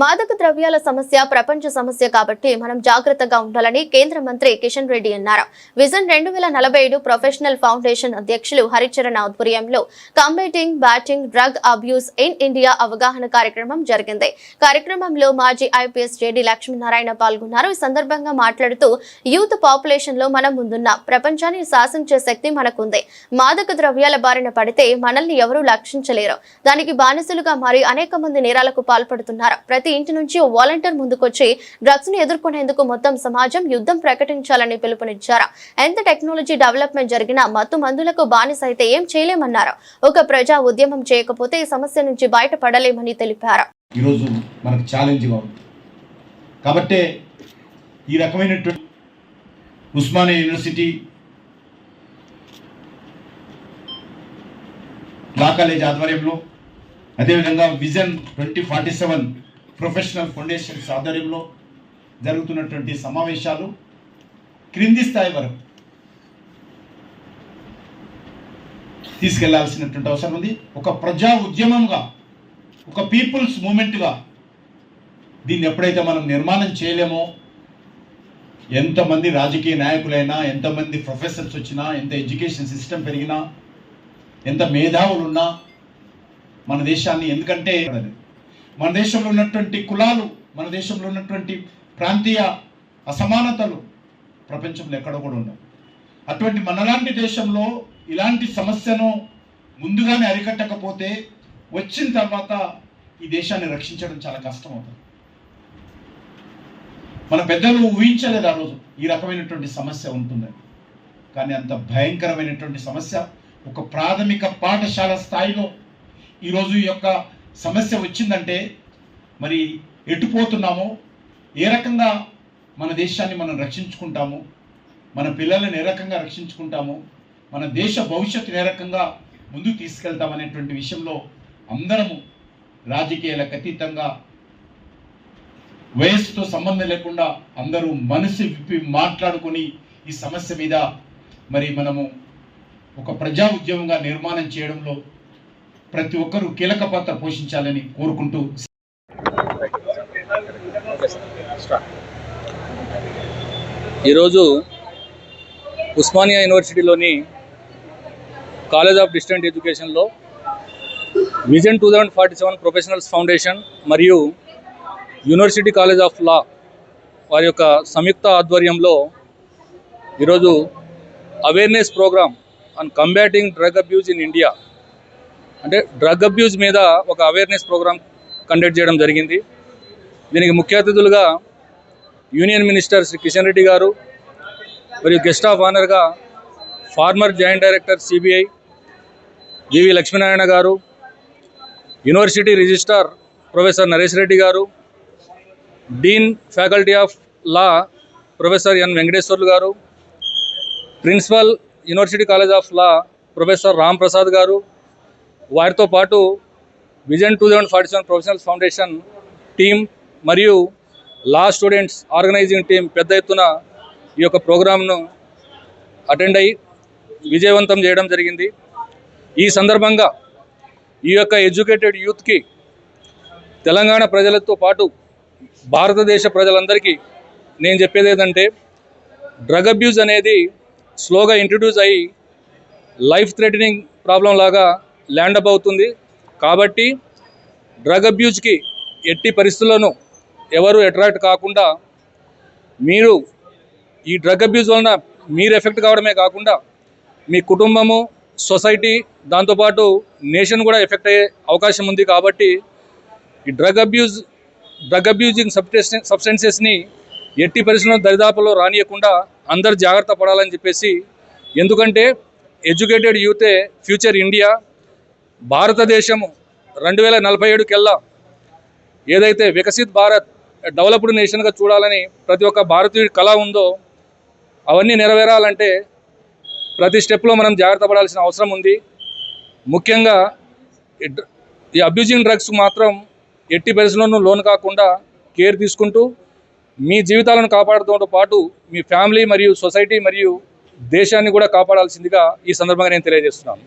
మాదక ద్రవ్యాల సమస్య ప్రపంచ సమస్య కాబట్టి మనం జాగ్రత్తగా ఉండాలని కేంద్ర మంత్రి కిషన్ రెడ్డి అన్నారు. విజన్ రెండు వేల నలభై ఐదు ప్రొఫెషనల్ ఫౌండేషన్ అధ్యక్షులు హరిచరణ్ ఆధ్వర్యంలో combating batting drug abuse in India అవగాహన కార్యక్రమం జరిగింది. కార్యక్రమంలో మాజీ ఐపీఎస్ జేడీ లక్ష్మీనారాయణ పాల్గొన్నారు. ఈ సందర్భంగా మాట్లాడుతూ యూత్ పాపులేషన్లో మనం ముందున్న. ప్రపంచాన్ని శాసించే శక్తి మనకుంది. మాదక ద్రవ్యాల బారిన పడితే మనల్ని ఎవరూ లక్షించలేరు దానికి బానిసలుగా మారి అనేక మంది నేరాలకు పాల్పడుతున్నారు. ప్రతి ఇంటి నుంచి ఓ వాలంటీర్ ముందుకొచ్చి డ్రగ్స్ను ఎదుర్కొనేందుకు మొత్తం సమాజం యుద్ధం ప్రకటించాలని పిలుపునిచ్చారు. ఎంత టెక్నాలజీ డెవలప్మెంట్ జరిగినా మత్తు మందులకు బానిస అయితే ఏం చేయలేమన్నారు. ఒక ప్రజా ఉద్యమం చేయకపోతే ఈ సమస్య నుంచి బయటపడలేమని తెలిపారు. ఈరోజు మనకు ఛాలెంజ్గా ఉంది. కాబట్టే ఈ రకమైనటువంటి ఉస్మానియా యూనివర్సిటీ లా కాలేజ్ ఆధ్వర్యంలో అదేవిధంగా vision twenty forty seven professional foundations ఆధ్వర్యంలో జరుగుతున్నటువంటి సమావేశాలు క్రింది స్థాయి వరకు తీసుకెళ్ళాల్సినటువంటి అవసరం ఉంది. ఒక ప్రజా ఉద్యమంగా ఒక పీపుల్స్ మూమెంట్గా దీన్ని ఎప్పుడైతే మనం నిర్మాణం చేయలేమో ఎంతమంది రాజకీయ నాయకులైనా ఎంతమంది ప్రొఫెసర్స్ వచ్చినా ఎంత ఎడ్యుకేషన్ సిస్టమ్ పెరిగినా ఎంత మేధావులు ఉన్నా మన దేశాన్ని ఎందుకంటే మన దేశంలో ఉన్నటువంటి కులాలు మన దేశంలో ఉన్నటువంటి ప్రాంతీయ అసమానతలు ప్రపంచంలో ఎక్కడ కూడా ఉండవు. అటువంటి మనలాంటి దేశంలో ఇలాంటి సమస్యను ముందుగానే అరికట్టకపోతే వచ్చిన తర్వాత ఈ దేశాన్ని రక్షించడం చాలా కష్టం అవుతుంది మన పెద్దలు ఊహించలేదు ఆ రోజు ఈ రకమైనటువంటి సమస్య ఉంటుందని. కానీ అంత భయంకరమైనటువంటి సమస్య ఒక ప్రాథమిక పాఠశాల స్థాయిలో ఈరోజు ఈ యొక్క సమస్య వచ్చిందంటే మరి ఎటుపోతున్నామో ఏ రకంగా మన దేశాన్ని మనం రక్షించుకుంటాము మన పిల్లలను ఏ రకంగా రక్షించుకుంటాము మన దేశ భవిష్యత్తు ఏ రకంగా ముందుకు తీసుకెళ్తామనేటువంటి విషయంలో అందరము రాజకీయాలకు అతీతంగా వయస్సుతో సంబంధం లేకుండా అందరూ మనసు విప్పి మాట్లాడుకొని ఈ సమస్య మీద మరి మనము ఒక ప్రజా ఉద్యమంగా నిర్మాణం చేయడంలో ప్రతి ఒక్కరూ కీలక పాత్ర పోషించాలని కోరుకుంటూ ఈరోజు ఉస్మానియా యూనివర్సిటీలోని కాలేజ్ ఆఫ్ డిస్టెంట్ ఎడ్యుకేషన్లో vision two thousand forty seven professionals foundation మరియు యూనివర్సిటీ కాలేజ్ ఆఫ్ లా వారి యొక్క సంయుక్త ఆధ్వర్యంలో ఈరోజు awareness program on combating drug abuse in India అంటే డ్రగ్ అబ్యూజ్ మీద ఒక అవేర్నెస్ ప్రోగ్రామ్ కండక్ట్ చేయడం జరిగింది. దీనికి ముఖ్య అతిథులుగా యూనియన్ మినిస్టర్ శ్రీ కిషన్ రెడ్డి గారు మరియు guest of ఆనర్గా former joint director CBI V V Lakshminarayana garu university registrar professor Naresh Reddy garu dean faculty of law professor N Venkateswarlu garu principal university college of law professor Ram Prasad garu వారితో పాటు vision two thousand forty seven professionals foundation team మరియు law students organising team పెద్ద ఎత్తున ఈ యొక్క ప్రోగ్రామ్ను attend అయ్యి విజయవంతం చేయడం జరిగింది. ఈ సందర్భంగా ఈ యొక్క ఎడ్యుకేటెడ్ యూత్కి తెలంగాణ ప్రజలతో పాటు భారతదేశ ప్రజలందరికీ నేను చెప్పేది ఏంటంటే డ్రగ్ అబ్యూజ్ అనేది స్లోగా ఇంట్రడ్యూస్ అయ్యి లైఫ్ థ్రెటనింగ్ ప్రాబ్లం లాగా ల్యాండ్ అప్ అవుతుంది. కాబట్టి డ్రగ్ అబ్యూజ్కి ఎట్టి పరిస్థితుల్లోనూ ఎవరు అట్రాక్ట్ కాకుండా మీరు ఈ డ్రగ్ అబ్యూజ్ వలన మీరు ఎఫెక్ట్ కావడమే కాకుండా మీ కుటుంబము సొసైటీ దాంతోపాటు నేషన్ కూడా ఎఫెక్ట్ అయ్యే అవకాశం ఉంది కాబట్టి ఈ drug abuse drug abusing substance సబ్స్టెన్సెస్ని ఎట్టి పరిస్థితుల్లో దరిదాపులో రానియకుండా అందరు జాగ్రత్త పడాలని చెప్పేసి ఎందుకంటే ఎడ్యుకేటెడ్ యూతే ఫ్యూచర్ ఇండియా భారతదేశము రెండు వేల నలభై ఏడుకెల్లా ఏదైతే వికసిత్ భారత్ డెవలప్డ్ నేషన్గా చూడాలని ప్రతి ఒక్క భారతీయుడి కళ ఉందో అవన్నీ నెరవేరాలంటే ప్రతి స్టెప్లో మనం జాగ్రత్త పడాల్సిన అవసరం ఉంది. ముఖ్యంగా ఈ డ్ర- ఈ అబ్యూజింగ్ డ్రగ్స్ మాత్రం ఎట్టి పరిస్థితుల్లోనూ లోన్ కాకుండా కేర్ తీసుకుంటూ మీ జీవితాలను కాపాడుతూ పాటు మీ ఫ్యామిలీ మరియు సొసైటీ మరియు దేశాన్ని కూడా కాపాడాల్సిందిగా ఈ సందర్భంగా నేను తెలియజేస్తున్నాను.